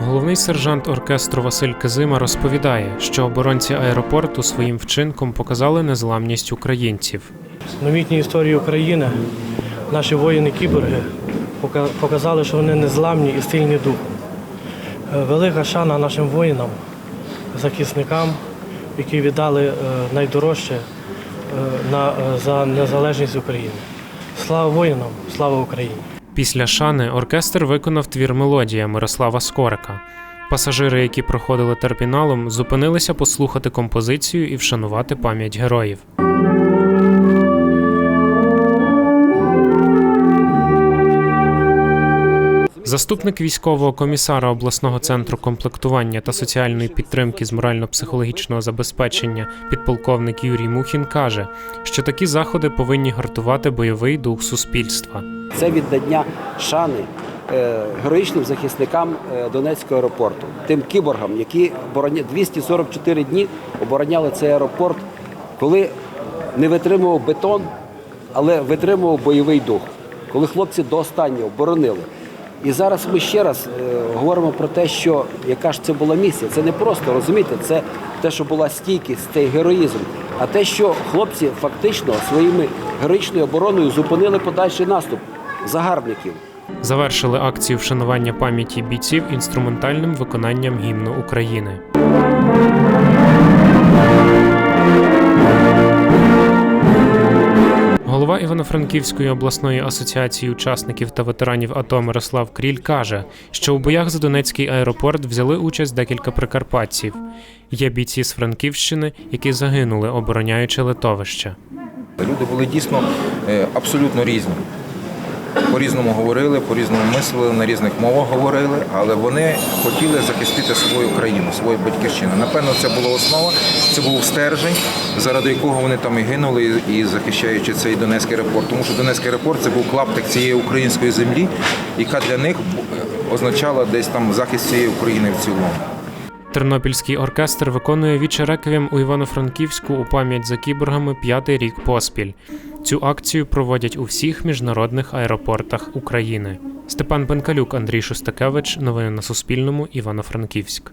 Головний сержант оркестру Василь Казима розповідає, що оборонці аеропорту своїм вчинком показали незламність українців. В новітній історії України наші воїни-кіборги показали, що вони незламні і сильні духом. Е, Велика шана нашим воїнам, захисникам, які віддали е, найдорожче на, е, за незалежність України. Слава воїнам, слава Україні! Після шани оркестр виконав твір мелодія Мирослава Скорика. Пасажири, які проходили терміналом, зупинилися послухати композицію і вшанувати пам'ять героїв. Заступник військового комісара обласного центру комплектування та соціальної підтримки з морально-психологічного забезпечення підполковник Юрій Мухін каже, що такі заходи повинні гартувати бойовий дух суспільства. Це віддання шани е, героїчним захисникам е, Донецького аеропорту, тим кіборгам, які обороня- 244 дні обороняли цей аеропорт, коли не витримував бетон, але витримував бойовий дух, коли хлопці до останнього боронили. І зараз ми ще раз е, говоримо про те, що яка ж це була місія. Це не просто розумієте, це те, що була стійкість, цей героїзм, а те, що хлопці фактично своїми героїчною обороною зупинили подальший наступ загарбників. Завершили акцію вшанування пам'яті бійців інструментальним виконанням гімну України. Голова Івано-Франківської обласної асоціації учасників та ветеранів АТО Мирослав Кріль каже, що у боях за Донецький аеропорт взяли участь декілька прикарпатців. Є бійці з Франківщини, які загинули, обороняючи литовище. Люди були дійсно е, абсолютно різні. По-різному говорили, по-різному мислили, на різних мовах говорили, але вони хотіли захистити свою країну, свою батьківщину. Напевно, це була основа, це був стержень, заради якого вони там і гинули, і захищаючи цей Донецький аеропорт. Тому що Донецький аеропорт це був клаптик цієї української землі, яка для них е, означала десь там захист цієї України в цілому. Тернопільський оркестр виконує віче реквієм у Івано-Франківську у пам'ять за кіборгами п'ятий рік поспіль. Цю акцію проводять у всіх міжнародних аеропортах України. Степан Пенкалюк, Андрій Шустакевич. Новини на Суспільному. Івано-Франківськ.